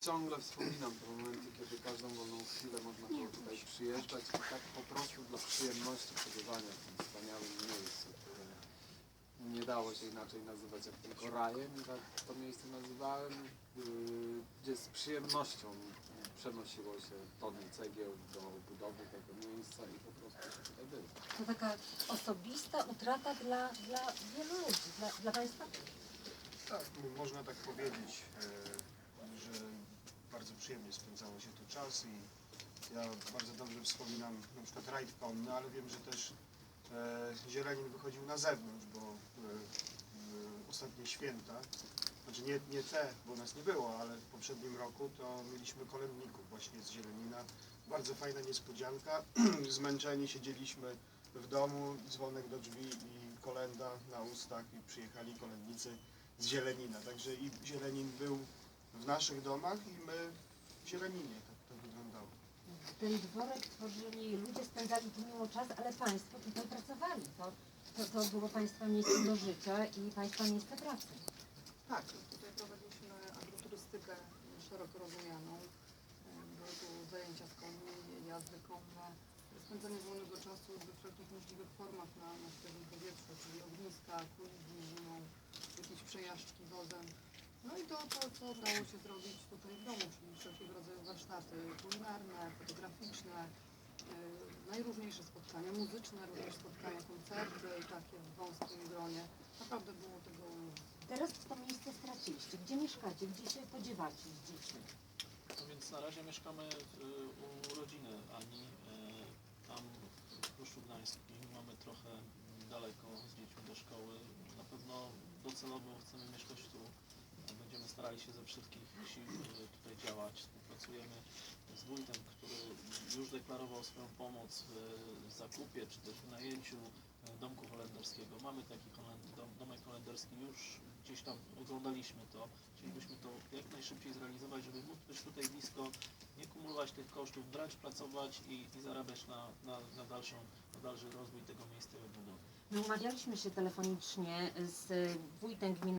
Ciągle wspominam te momenty, kiedy każdą wolną chwilę można było tutaj przyjeżdżać i tak po prostu dla przyjemności przebywania w tym wspaniałym miejscu, które nie dało się inaczej nazywać jak tylko rajem i tak to miejsce nazywałem, yy, gdzie z przyjemnością przenosiło się tony cegieł do budowy tego miejsca i po prostu się tutaj było. To taka osobista utrata dla, dla wielu ludzi, dla, dla Państwa? Tak, można tak powiedzieć, e, że bardzo przyjemnie spędzało się tu czas i ja bardzo dobrze wspominam na przykład rajd konny, ale wiem, że też e, Zielenin wychodził na zewnątrz, bo e, w ostatnie święta, znaczy nie, nie te, bo nas nie było, ale w poprzednim roku to mieliśmy kolędników właśnie z Zielenina. Bardzo fajna niespodzianka, zmęczeni siedzieliśmy w domu, dzwonek do drzwi i kolenda na ustach i przyjechali kolędnicy z Zielenina. Także i Zielenin był w naszych domach i my w Zieleninie. Tak to wyglądało. Ten dworek tworzyli, ludzie spędzali tu miło czas, ale Państwo tutaj pracowali. To, to, to było Państwa miejsce do życia i Państwa miejsce pracy. Tak, tutaj prowadziliśmy agroturystykę szeroko rozumianą. Były tu zajęcia z koni, jazdy konne, spędzanie wolnego czasu we wszelkich możliwych formach na, na świeżym powietrzu, czyli ogniska, kuligi zimą, jakieś przejażdżki wozem. No i to, to, co dało się zrobić tutaj w domu, czyli wszelkiego rodzaju warsztaty kulinarne, fotograficzne, e, najróżniejsze spotkania muzyczne, również spotkania, koncerty, takie w wąskim gronie. Naprawdę było tego Teraz to miejsce straciliście. Gdzie mieszkacie? Gdzie się podziewacie z dziećmi? No więc na razie mieszkamy u rodziny Ani, e, tam w Pruszczu Gdańskim. Mamy trochę daleko z dziećmi do szkoły. Na pewno docelowo chcemy mieszkać tu. Będziemy starali się ze wszystkich sił tutaj działać. Współpracujemy z wójtem, który już deklarował swoją pomoc w zakupie czy też w najęciu e, domku holenderskiego. Mamy taki dom, domek holenderski już gdzieś tam oglądaliśmy to. Chcielibyśmy to jak najszybciej zrealizować, żeby móc być tutaj blisko, nie kumulować tych kosztów, brać, pracować i, i zarabiać na, na, na, dalszą, na dalszy rozwój tego miejsca i odbudowy. My umawialiśmy się telefonicznie z wójtem gminy